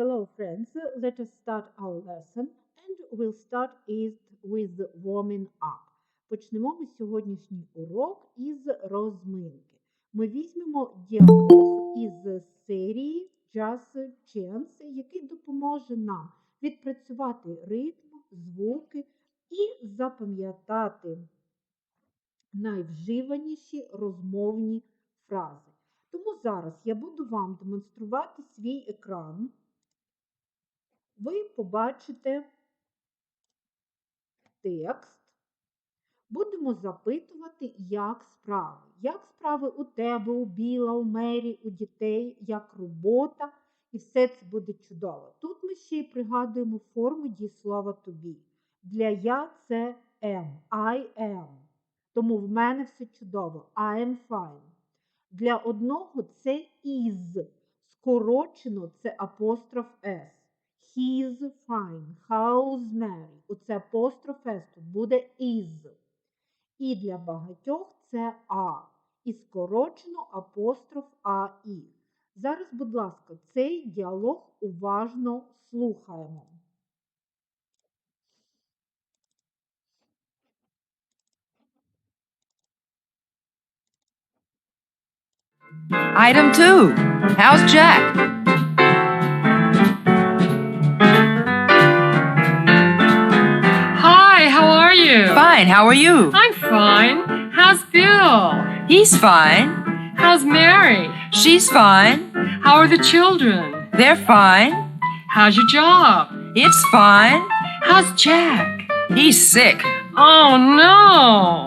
Hello, friends. Let us start our lesson and we'll start it with warming up. Почнемо ми сьогоднішній урок із розминки. Ми візьмемо діалог із серії Just Chance, який допоможе нам відпрацювати ритм, звуки і запам'ятати найвживаніші розмовні фрази. Тому зараз я буду вам демонструвати свій екран. Ви побачите текст. Будемо запитувати, як справи. Як справи у тебе, у Біла, у Мері, у дітей, як робота. І все це буде чудово. Тут ми ще й пригадуємо форму дієслова be. Для я це am. I am. Тому в мене все чудово. I am fine. Для одного це is. Скорочено це апостроф S. He's fine. How's Mary? Оце апостроф S буде is. І для багатьох це А. І скорочено апостроф АІ. Зараз, будь ласка, цей діалог уважно слухаємо. Item two. How's Jack? Fine. How are you? I'm fine. How's Bill? He's fine. How's Mary? She's fine. How are the children? They're fine. How's your job? It's fine. How's Jack? He's sick. Oh no!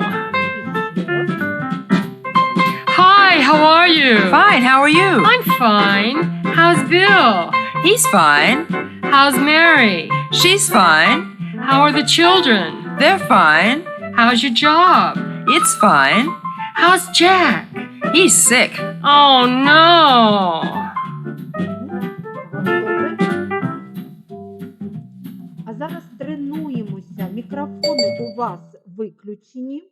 Hi, how are you? Fine. How are you? I'm fine. How's Bill? He's fine. How's Mary? She's fine. How are the children? They're fine. How's your job? It's fine. How's Jack? He's sick. Oh no! А зараз тренуємося. Мікрофони у вас виключені.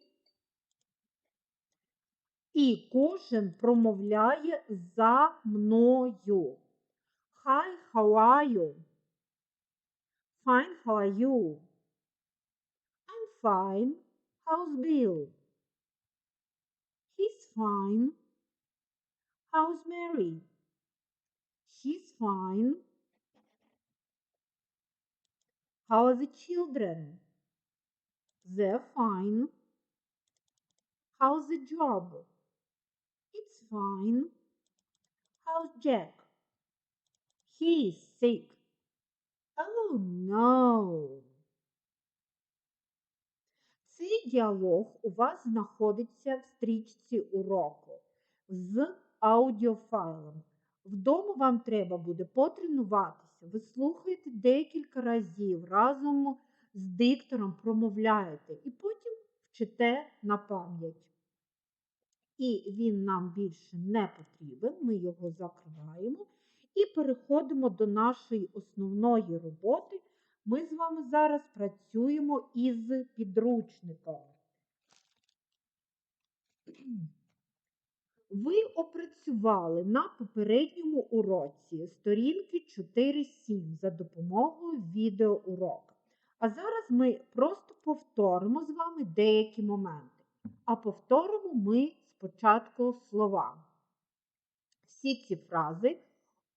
І кожен промовляє за мною. Hi, how are you? Fine, how are you? Fine. How's Bill? He's fine. How's Mary? She's fine. How are the children? They're fine. How's the job? It's fine. How's Jack? He's sick. Oh no. Цей діалог у вас знаходиться в стрічці уроку з аудіофайлом. Вдома вам треба буде потренуватися. Ви слухаєте декілька разів разом з диктором промовляєте і потім вчите на пам'ять. І він нам більше не потрібен, ми його закриваємо і переходимо до нашої основної роботи. Ми з вами зараз працюємо із підручником. Ви опрацювали на попередньому уроці сторінки 4-7 за допомогою відеоуроку. А зараз ми просто повторимо з вами деякі моменти. А повторимо ми спочатку слова. Всі ці фрази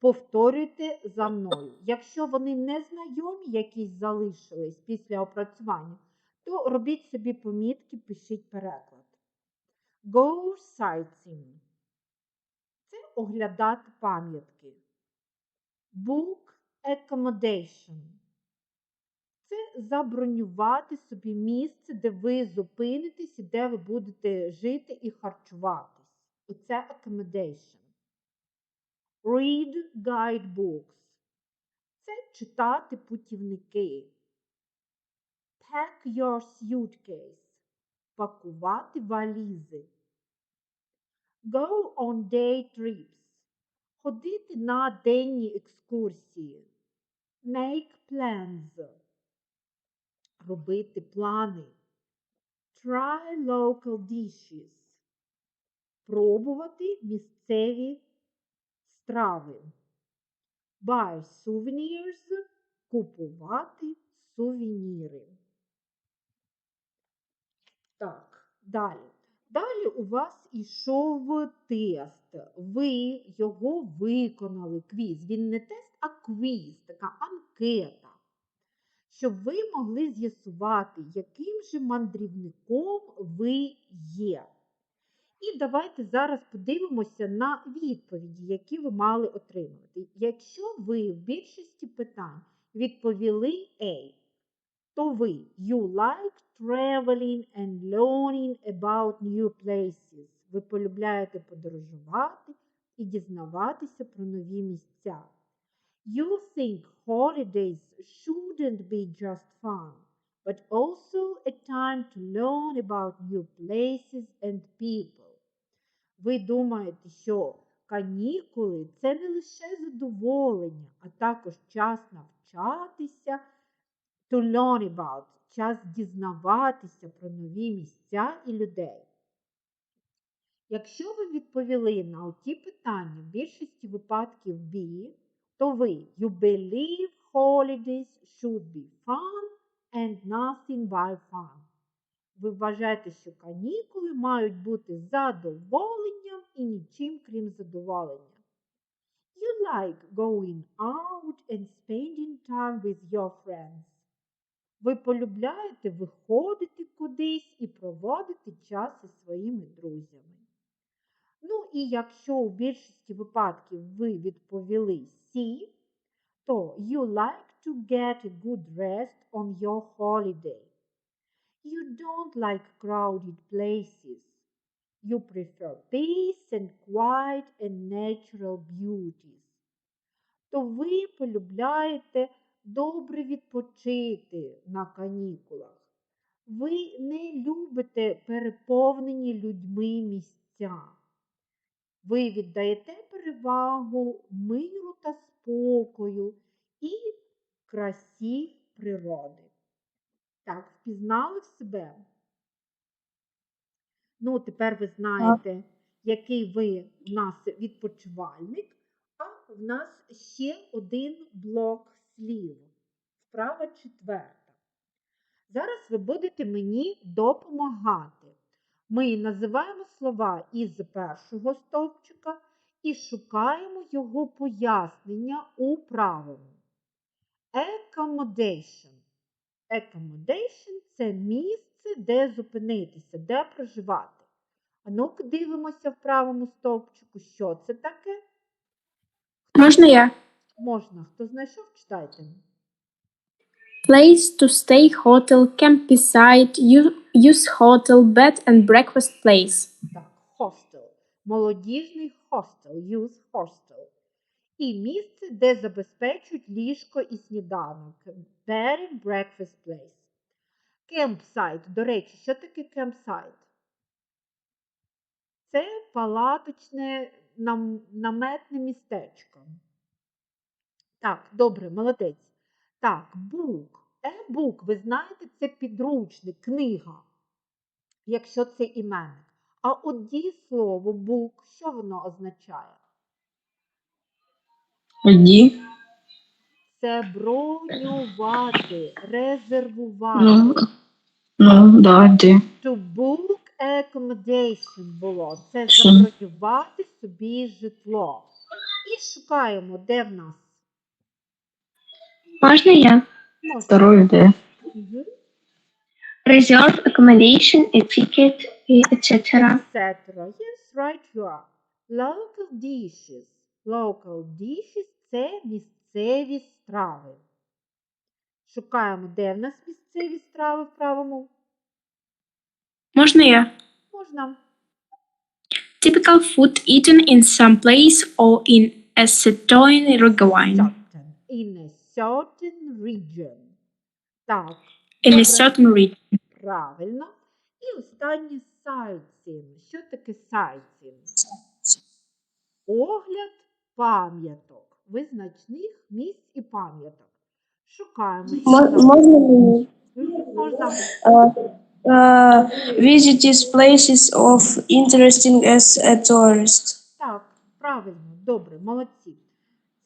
повторюйте за мною. Якщо вони не знайомі, якісь залишились після опрацювання, то робіть собі помітки, пишіть переклад. Go sightseeing. Це оглядати пам'ятки. Book accommodation. Це забронювати собі місце, де ви зупинитесь і де ви будете жити і харчуватись. Оце accommodation. Read guidebooks. Це читати путівники. Pack your suitcase. Пакувати валізи. Go on day trips. Ходити на денні екскурсії. Make plans. Робити плани. Try local dishes. Пробувати місцеві страви. Buy souvenirs – купувати сувеніри. Так, далі. Далі у вас ішов тест. Ви його виконали квіз. Він не тест, а квіз, така анкета. Щоб ви могли з'ясувати, яким же мандрівником ви є. І давайте зараз подивимося на відповіді, які ви мали отримати. Якщо ви в більшості питань відповіли A, то ви you like traveling and learning about new places. Ви полюбляєте подорожувати і дізнаватися про нові місця. You think holidays shouldn't be just fun, but also a time to learn about new places and people. Ви думаєте, що канікули це не лише задоволення, а також час навчатися, to learn about, час дізнаватися про нові місця і людей. Якщо ви відповіли на оті питання в більшості випадків B, то ви you believe holidays should be fun and nothing by fun. Ви вважаєте, що канікули мають бути задоволенням і нічим крім задоволення. You like going out and spending time with your friends. Ви полюбляєте виходити кудись і проводити час із своїми друзями. Ну і якщо у більшості випадків ви відповіли Сі, то you like to get a good rest on your holiday. You don't like crowded places. You prefer peace and quiet and natural beauties. То ви полюбляєте добре відпочити на канікулах. Ви не любите переповнені людьми місця. Ви віддаєте перевагу миру та спокою і красі природи. Так, впізнали в себе? Ну, тепер ви знаєте, який ви в нас відпочивальник, а в нас ще один блок слів. Вправа четверта. Зараз ви будете мені допомагати. Ми називаємо слова із першого стовпчика і шукаємо його пояснення у правому. Accommodation. Accommodation – це місце, де зупинитися, де проживати. А ну-ка дивимося в правому стовпчику, що це таке? Можна я? Можна. Хто знайшов, читайте. Place to stay hotel, campsite, u- youth hotel, bed and breakfast place. Так, hostel. Молодіжний hostel, youth hostel. І місце, де забезпечують ліжко і сніданок. And breakfast place. Campsite. До речі, що таке campsite? Це палаточне нам- наметне містечко. Так, добре, молодець. Так, бук. Е-бук, ви знаєте, це підручник, книга, якщо це іменник. А от дієслово бук, що воно означає? Ді. Це бронювати, резервувати. Ну, ну, да, ді. To book accommodation було. Це забронювати собі житло. І шукаємо, де в нас. Можна я? Можна. Второе де. Мгм. Reserve accommodation, a ticket, etc. etc. Yes, right you are. Local dishes. Local dishes – це місцеві страви. Шукаємо, де в нас місцеві страви в правому. Можна я? Можна. Typical food eaten in some place or in a certain region. In a certain region. Так, In a certain region. правильно. І останнє sightseeing. Що таке sightseeing? Огляд пам'яток, визначних місць і пам'яток. Шукаємо. Можна мені? Можна. Uh, visit these places of interesting as a tourist. Так, правильно, добре, молодці.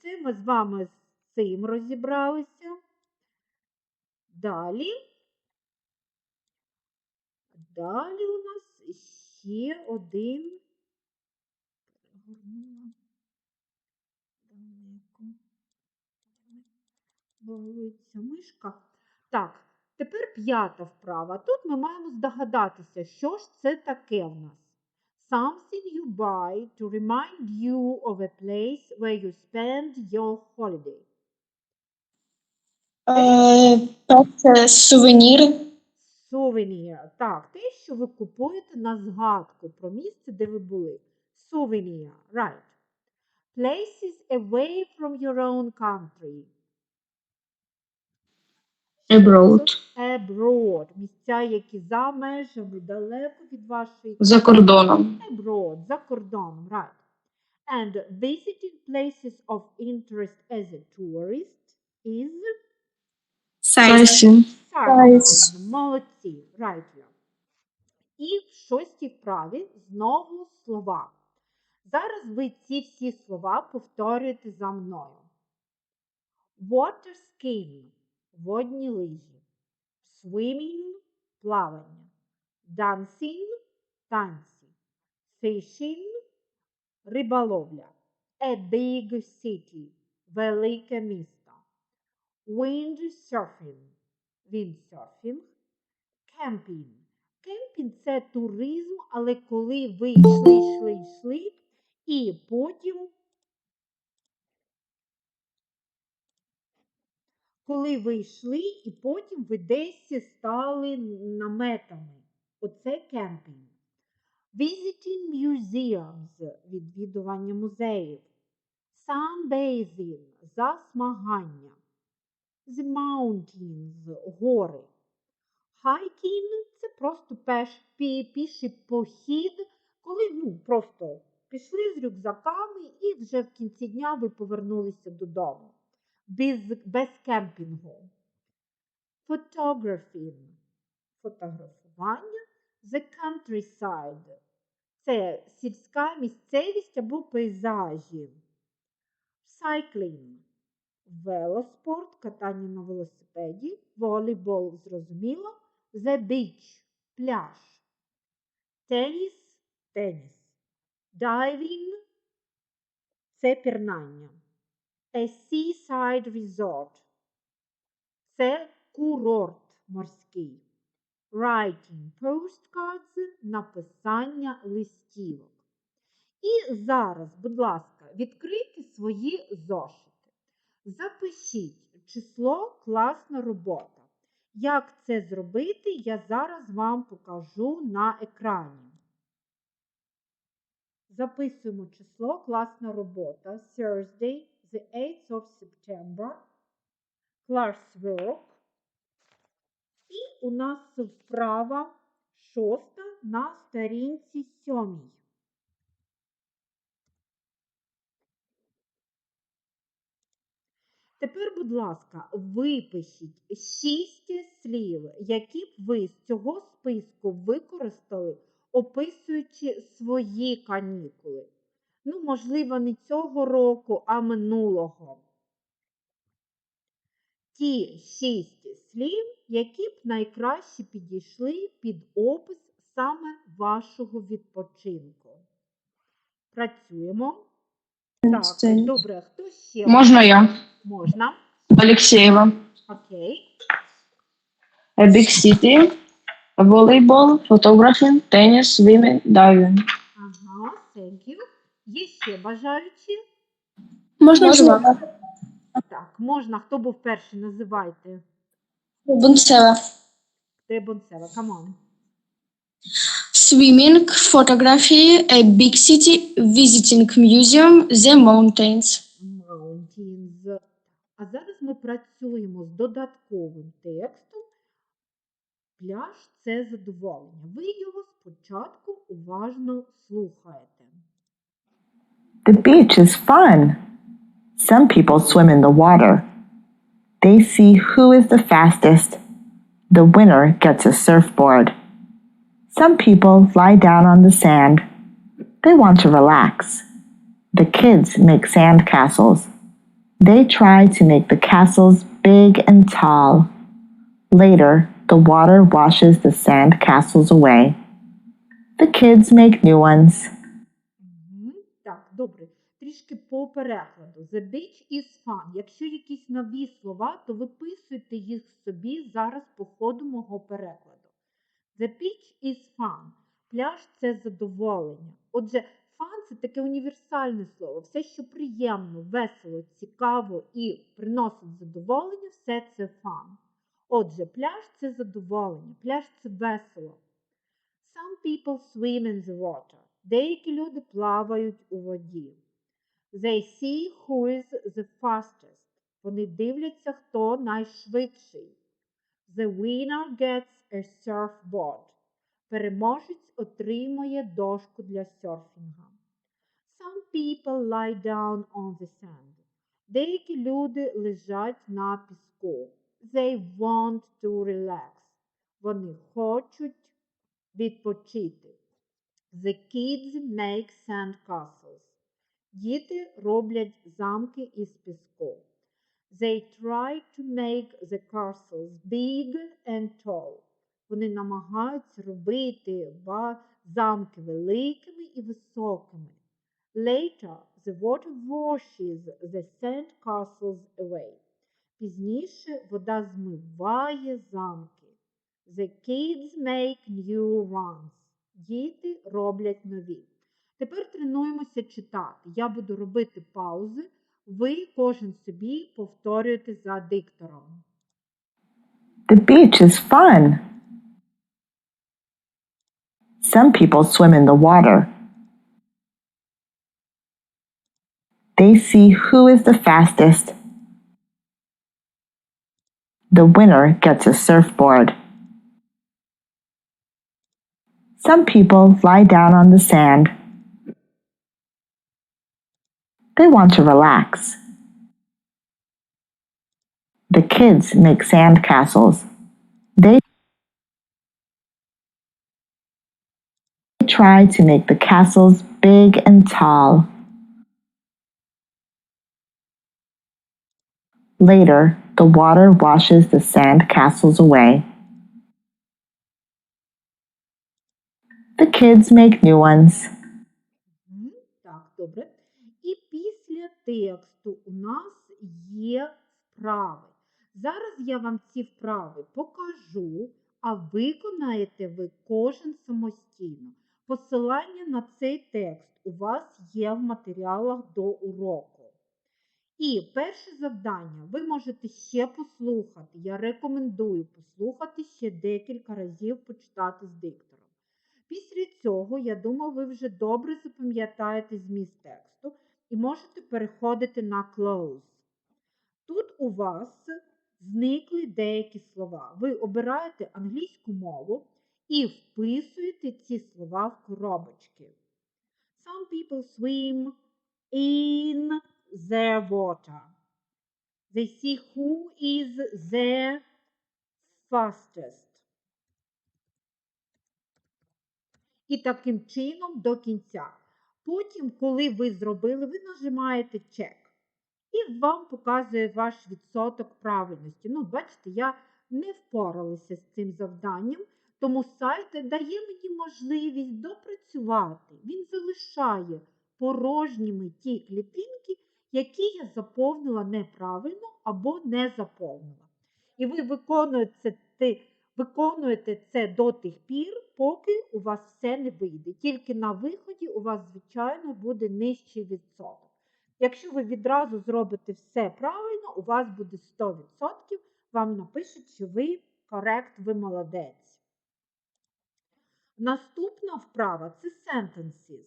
Це Це ми з вами з цим розібралися. Далі. Далі у нас ще один. Перегорнула далеко. Балується мишка. Так, тепер п'ята вправа. Тут ми маємо здогадатися, що ж це таке в нас. Something you buy to remind you of a place where you spend your holiday. Е, Це сувенір. Souvenir. Так, те, що ви купуєте на згадку про місце, де ви були. Souvenir. Right. Places away from your own country. Abroad. Abroad. Місця, які за межами, далеко від вашої За кордоном. abroad, за кордоном, right. And visiting places of interest as a tourist is. Sightseeing. Молодці, right. І в шостій вправі знову слова. Зараз ви ці всі слова повторюєте за мною. Water skiing – водні лижі. Swimming – плавання. Dancing – танці. Fishing – риболовля. A big city – велике місто. Windsurfing – windsurfing. Camping. Кемпінг – це туризм, але коли ви йшли, йшли, йшли, і потім, коли ви йшли, і потім ви десь стали наметами. Оце кемпінг. Visiting museums – відвідування музеїв. Sunbathing – засмагання. The mountains – гори. Hiking – це просто піший похід, коли ну, просто пішли з рюкзаками і вже в кінці дня ви повернулися додому. Без, без кемпінгу. Photographing – фотографування. The countryside – це сільська місцевість або пейзажі. Cycling – велоспорт, катання на велосипеді, волейбол, зрозуміло. The beach – пляж. Теніс – теніс. Diving – це пірнання. A seaside resort – це курорт морський. Writing postcards – написання листівок. І зараз, будь ласка, відкрийте свої зошити. Запишіть число класна робота. Як це зробити, я зараз вам покажу на екрані. Записуємо число класна робота. Thursday, the 8th of September. Classwork. І у нас вправа шоста на сторінці сьомій. Тепер, будь ласка, випишіть шість слів, які б ви з цього списку використали, описуючи свої канікули. Ну, можливо, не цього року, а минулого. Ті шість слів, які б найкраще підійшли під опис саме вашого відпочинку. Працюємо. Так, добре, хто ще Можна я? можна? Алексєєва. Окей. Big city. Волейбол, фотографінг, теніс, свімінг, дайвінг. Ага, thank you. Є ще бажаючі? Можна два. Так, можна. Хто був перший? Називайте. Бунцева. Де? Come on. Swimming, photography, a big city, visiting museum, the mountains. Mountains. А зараз ми працюємо з додатковим текстом. Пляж це задоволення. Ви його спочатку уважно слухаєте. The beach is fun. Some people swim in the water. They see who is the fastest. The winner gets a surfboard. Some people lie down on the sand. They want to relax. The kids make sand castles. They try to make the castles big and tall. Later, the water washes the sand castles away. The kids make new ones. Трішки по перекладу. The beach is fun. Якщо якісь нові слова, то виписуйте їх собі зараз по ходу мого перекладу. The beach is fun. Пляж це задоволення. Отже, fun – це таке універсальне слово. Все, що приємно, весело, цікаво і приносить задоволення, все це fun. Отже, пляж це задоволення, пляж це весело. Some people swim in the water. Деякі люди плавають у воді. They see who is the fastest. Вони дивляться, хто найшвидший. The winner gets a surfboard. Переможець отримує дошку для серфінга. Some people lie down on the sand. Деякі люди лежать на піску. They want to relax. Вони хочуть відпочити. The kids make sand castles. Діти роблять замки із піску. They try to make the castles big and tall. Вони намагаються робити замки великими і високими. Later, the water washes the sand castles away. Пізніше вода змиває замки. The kids make new ones. Діти роблять нові. Тепер тренуємося читати. Я буду робити паузи. Ви кожен собі повторюєте за диктором. The beach is fun. Some people swim in the water. They see who is the fastest. The winner gets a surfboard. Some people lie down on the sand. They want to relax. The kids make sand castles. They try to make the castles big and tall. Later, the water washes the sand castles away. The kids make new ones. Тексту у нас є вправи. Зараз я вам ці вправи покажу, а виконаєте ви кожен самостійно. Посилання на цей текст у вас є в матеріалах до уроку. І перше завдання ви можете ще послухати. Я рекомендую послухати ще декілька разів почитати з диктором. Після цього, я думаю, ви вже добре запам'ятаєте зміст тексту і можете переходити на close. Тут у вас зникли деякі слова. Ви обираєте англійську мову і вписуєте ці слова в коробочки. Some people swim in the water. They see who is the fastest. І таким чином до кінця. Потім, коли ви зробили, ви нажимаєте чек. І вам показує ваш відсоток правильності. Ну, бачите, я не впоралася з цим завданням, тому сайт дає мені можливість допрацювати. Він залишає порожніми ті клітинки, які я заповнила неправильно або не заповнила. І ви виконуєте виконуєте це до тих пір, поки у вас все не вийде. Тільки на виході у вас, звичайно, буде нижчий відсоток. Якщо ви відразу зробите все правильно, у вас буде 100%, вам напишуть, що ви корект, ви молодець. Наступна вправа це sentences.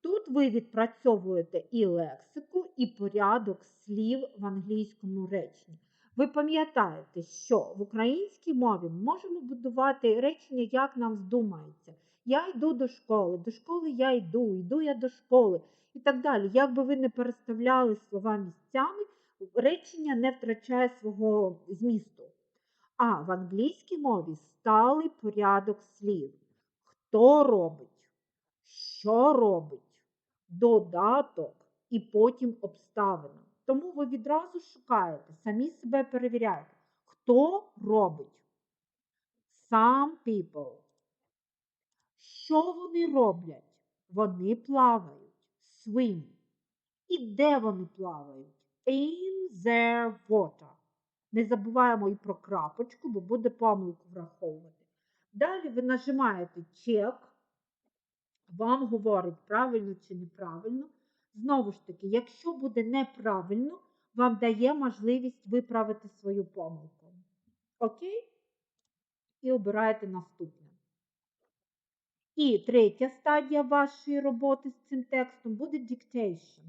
Тут ви відпрацьовуєте і лексику, і порядок слів в англійському реченні. Ви пам'ятаєте, що в українській мові можемо будувати речення, як нам здумається. Я йду до школи, до школи я йду, йду я до школи і так далі. Як би ви не переставляли слова місцями, речення не втрачає свого змісту. А в англійській мові сталий порядок слів. Хто робить, що робить, додаток і потім обставина. Тому ви відразу шукаєте, самі себе перевіряєте, хто робить. Some people. Що вони роблять? Вони плавають. Swim. І де вони плавають? In their water. Не забуваємо і про крапочку, бо буде помилку враховувати. Далі ви нажимаєте чек, вам говорить правильно чи неправильно. Знову ж таки, якщо буде неправильно, вам дає можливість виправити свою помилку. Окей? І обираєте наступне. І третя стадія вашої роботи з цим текстом буде dictation.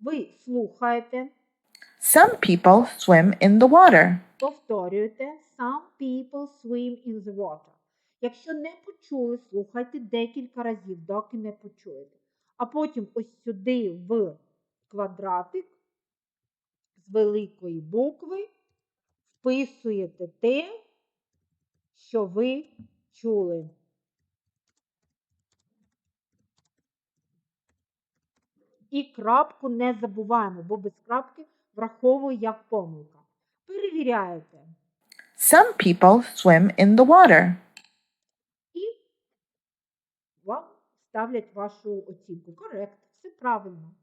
Ви слухаєте, Some people swim in the water. повторюєте Some people swim in the water. Якщо не почули, слухайте декілька разів, доки не почуєте. А потім ось сюди в квадратик з великої букви вписуєте те, що ви чули. І крапку не забуваємо, бо без крапки враховую як помилка. Перевіряєте. Some people swim in the water. І вам ставлять вашу оцінку. Корект, все правильно.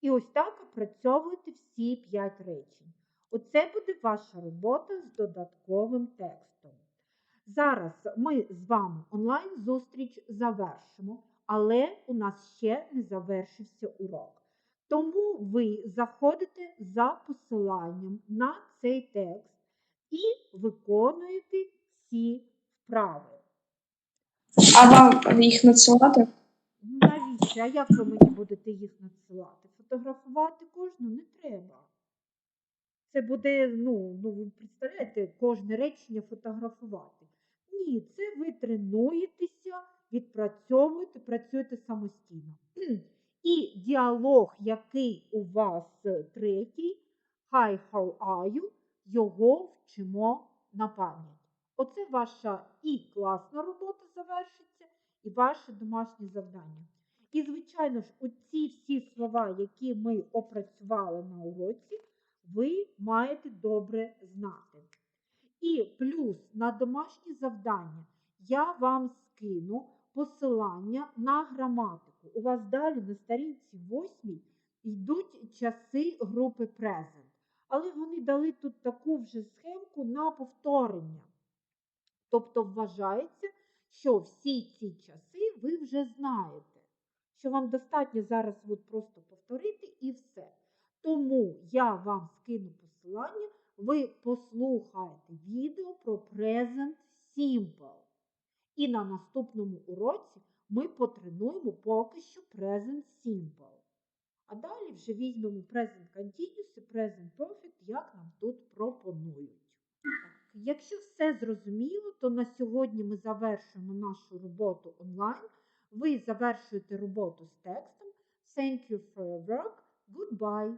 І ось так опрацьовуєте всі 5 речень. Оце буде ваша робота з додатковим текстом. Зараз ми з вами онлайн-зустріч завершимо, але у нас ще не завершився урок. Тому ви заходите за посиланням на цей текст і виконуєте всі вправи. А вам їх надсилати? Ну Навіщо? А як ви мені будете їх надсилати? Фотографувати кожну не треба. Це буде, ну, ну ви представляєте, кожне речення фотографувати. Ні, це ви тренуєтеся, відпрацьовуєте, працюєте самостійно. І діалог, який у вас третій, Hi, how are you, його вчимо на пам'ять. Оце ваша і класна робота завершиться, і ваше домашнє завдання. І, звичайно ж, оці всі слова, які ми опрацювали на уроці, ви маєте добре знати. І плюс на домашнє завдання я вам скину посилання на граматику. У вас далі на сторінці 8 йдуть часи групи Present. Але вони дали тут таку вже схемку на повторення. Тобто вважається, що всі ці часи ви вже знаєте, що вам достатньо зараз от просто повторити і все. Тому я вам скину посилання, ви послухаєте відео про Present Simple. І на наступному уроці ми потренуємо поки що Present Simple. А далі вже візьмемо Present Continuous і Present Perfect, як нам тут пропонують. Якщо все зрозуміло, то на сьогодні ми завершуємо нашу роботу онлайн. Ви завершуєте роботу з текстом. Thank you for your work. Goodbye.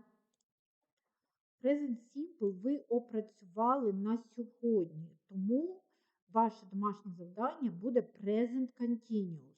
Present Simple ви опрацювали на сьогодні, тому ваше домашнє завдання буде Present Continuous.